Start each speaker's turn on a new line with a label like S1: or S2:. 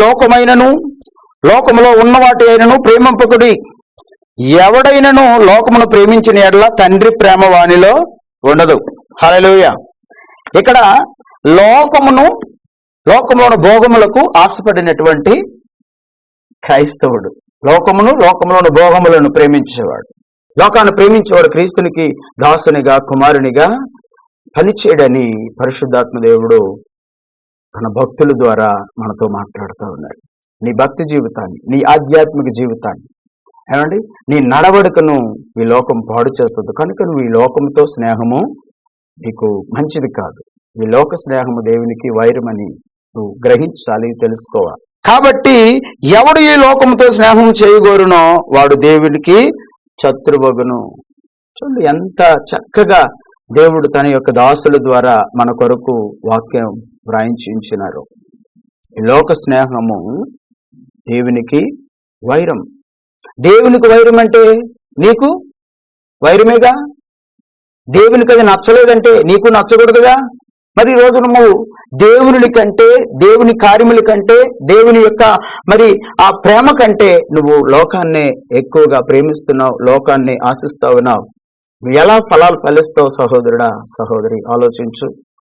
S1: లోకమైనను లోకములో ఉన్న వాటి అయినను ప్రేమింపకుడి. ఎవడైనను లోకమును ప్రేమించిన ఎడల తండ్రి ప్రేమ వాణిలో ఉండదు. హల్లెలూయ. ఇక్కడ లోకమును లోకంలోని భోగములకు ఆశపడినటువంటి క్రైస్తవుడు. లోకమును లోకములోని భోగములను ప్రేమించేవాడు. లోకాన్ని ప్రేమించేవాడు క్రీస్తునికి దాసునిగా కుమారునిగా పనిచేయడని పరిశుద్ధాత్మ దేవుడు తన భక్తుల ద్వారా మనతో మాట్లాడుతూ ఉన్నాడు నీ భక్తి జీవితాన్ని నీ ఆధ్యాత్మిక జీవితాన్ని ఏమండి? నీ నడవడికను ఈ లోకం పాడు చేస్తుంది. కనుక నువ్వు ఈ లోకంతో స్నేహము నీకు మంచిది కాదు. ఈ లోక స్నేహము దేవునికి వైరమని నువ్వు గ్రహించాలి తెలుసుకోవాలి. కాబట్టి ఎవడు ఈ లోకంతో స్నేహం చేయగోరునో వాడు దేవునికి శత్రువగును. చూడండి ఎంత చక్కగా దేవుడు తన యొక్క దాసుల ద్వారా మన కొరకు వాక్యం వ్రాయించినారు లోక స్నేహము దేవునికి వైరం. దేవునికి వైరం అంటే నీకు వైరమేగా? దేవునికి అది నచ్చలేదంటే నీకు నచ్చకూడదుగా? మరి ఈ రోజు నువ్వు దేవుని కంటే దేవుని కార్యముల కంటే దేవుని యొక్క మరి ఆ ప్రేమ కంటే నువ్వు లోకాన్నే ఎక్కువగా ప్రేమిస్తున్నావు లోకాన్ని ఆశిస్తా ఉన్నావు నువ్వు ఎలా ఫలాలు ఫలిస్తావు సహోదరుడా సహోదరి? ఆలోచించు.